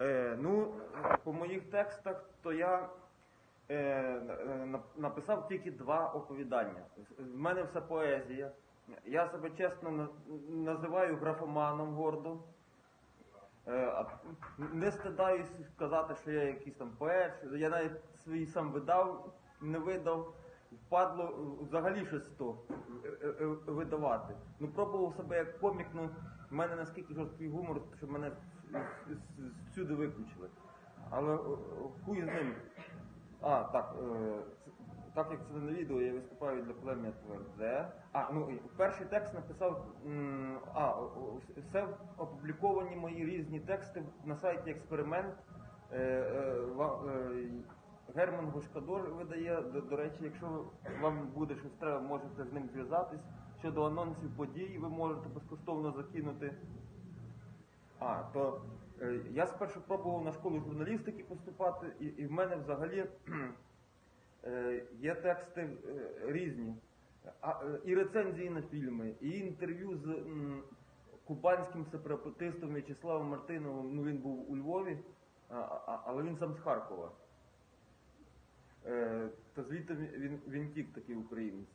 Е, ну, по моїх текстах, то я е, написав тільки два оповідання. В мене все поезія. Я себе чесно називаю графоманом гордо. Е, не стидаюсь сказати, що я якийсь там поет. Я навіть свій сам видав, не видав. Впадло взагалі щось то е, е, видавати. Ну пробував себе як комік, ну в мене наскільки жорсткий гумор, що мене всюди виключили. Але е, хуй з ним. А, так, е, так як це на відео, я виступаю для плем'я Тверде. А, ну перший текст написав. А, все опубліковані мої різні тексти на сайті Експеримент. Е, Герман Гошкадор видає. До, до речі, якщо вам буде щось треба, можете з ним зв'язатись. Щодо анонсів подій, ви можете безкоштовно закинути. А, то е, я спершу пробував на школу журналістики поступати, і, і в мене взагалі е, є тексти е, різні. А, е, і рецензії на фільми, і інтерв'ю з м, кубанським сепаратистом В'ячеславом Мартиновим. Ну він був у Львові, а, а, але він сам з Харкова. Е, то звідти він, він тік такий українець.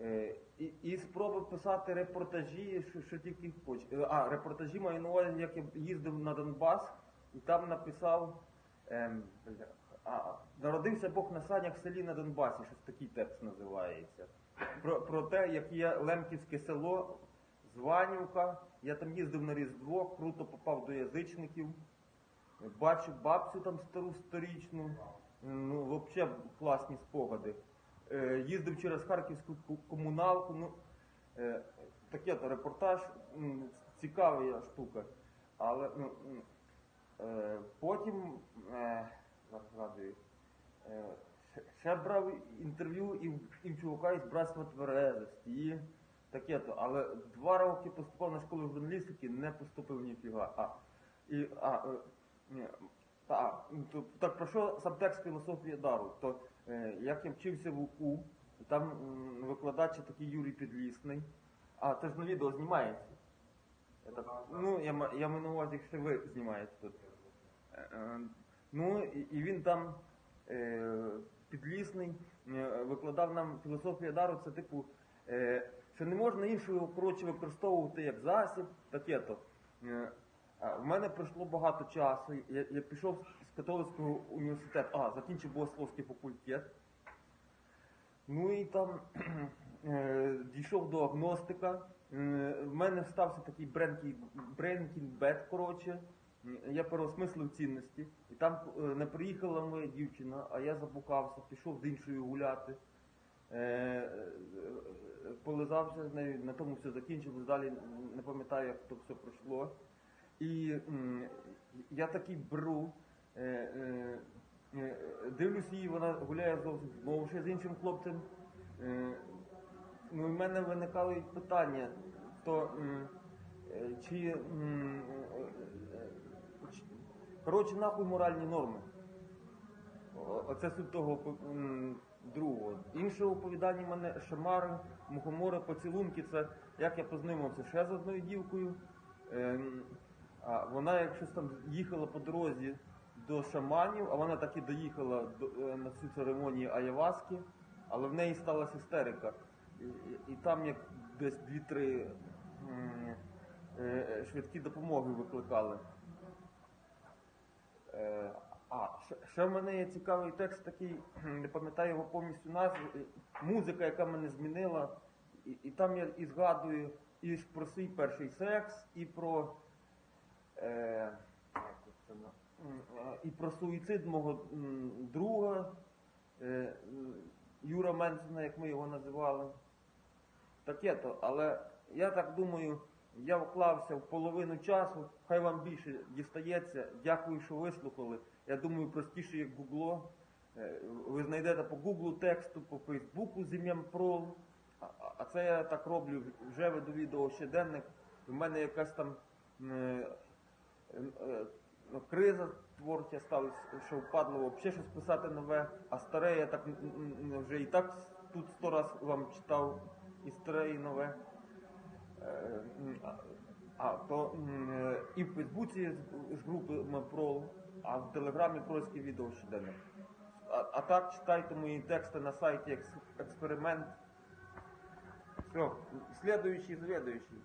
Е, і, і спроби писати репортажі, що, що тільки хоч. Е, А, репортажі маю на увазі, як я їздив на Донбас, і там написав. Ем, а, народився Бог на санях в селі на Донбасі, щось такий текст називається. Про, про те, як є Лемківське село, Званівка. Я там їздив на Різдво, круто попав до язичників. Бачив бабцю там стару сторічну. Ну, взагалі класні спогади. Е, їздив через Харківську комуналку. Ну, е, таке то репортаж, цікава штука. Але ну, е, потім згадую, ще- брав інтерв'ю і, в- і чувака із братства тверезості. Таке то. Але два роки поступав на школу журналістики, не поступив ніфіга. А, і, а, е, ні, та, то, так про що сам текст філософія дару? То е, як я вчився в УКУ, там м, викладач такий Юрій Підлісний. А це ж на відео знімається. Я так, ну, я, я маю на увазі, що ви знімаєте тут. Е, е, Ну, і, і він там е, підлісний е, викладав нам філософія дару, це типу, е, що не можна іншого коротше, використовувати як засіб, таке то. Е, в мене пройшло багато часу. Я, я пішов з католицького університету, а, закінчив богословський факультет. Ну і там е, дійшов до агностика. Е, в мене стався такий бренкін бет, коротше. Я переосмислив цінності. І там е, не приїхала моя дівчина, а я забукався, пішов з іншою гуляти. Полизався з нею, на тому все закінчилось, далі не пам'ятаю, як то все пройшло. І я такий беру, е, е, е, дивлюсь її, вона гуляє зовсім знову ще з іншим хлопцем. Ну, в мене виникали питання, то чи, коротше, нахуй моральні норми. Оце суть того другого. Інше оповідання в мене Шамари, Мухомори, поцілунки. Це як я познайомився ще з одною дівкою. Вона, якщо там їхала по дорозі до шаманів, а вона так і доїхала до, е, на цю церемонію Аяваски, але в неї сталася істерика. І, і, і там як десь дві-три е, швидкі допомоги викликали. Е, а, ще, ще в мене є цікавий текст такий, не пам'ятаю його повністю назву. е, Музика, яка мене змінила. І, і там я і згадую і про свій перший секс, і про, е, як це на- м, е, і про суїцид мого друга е, Юра Менсена, як ми його називали. Таке то, але я так думаю, я вклався в половину часу, хай вам більше дістається. Дякую, що вислухали. Я думаю, простіше, як гугло. Е, Ви знайдете по гуглу тексту, по Фейсбуку з ім'ям. А, це я так роблю, вже веду відео щоденник. У мене якась там е, е, е, криза творча сталася, що впадло взагалі щось писати нове, а старе я так м, вже і так тут сто раз вам читав і старе, і нове. Е, а- то е, і в Фейсбуці з, групи МПРО, а в Телеграмі Прольський відео щоденно. А, а так читайте мої тексти на сайті Екс- Експеримент. Все, слідуючий, завідуючий.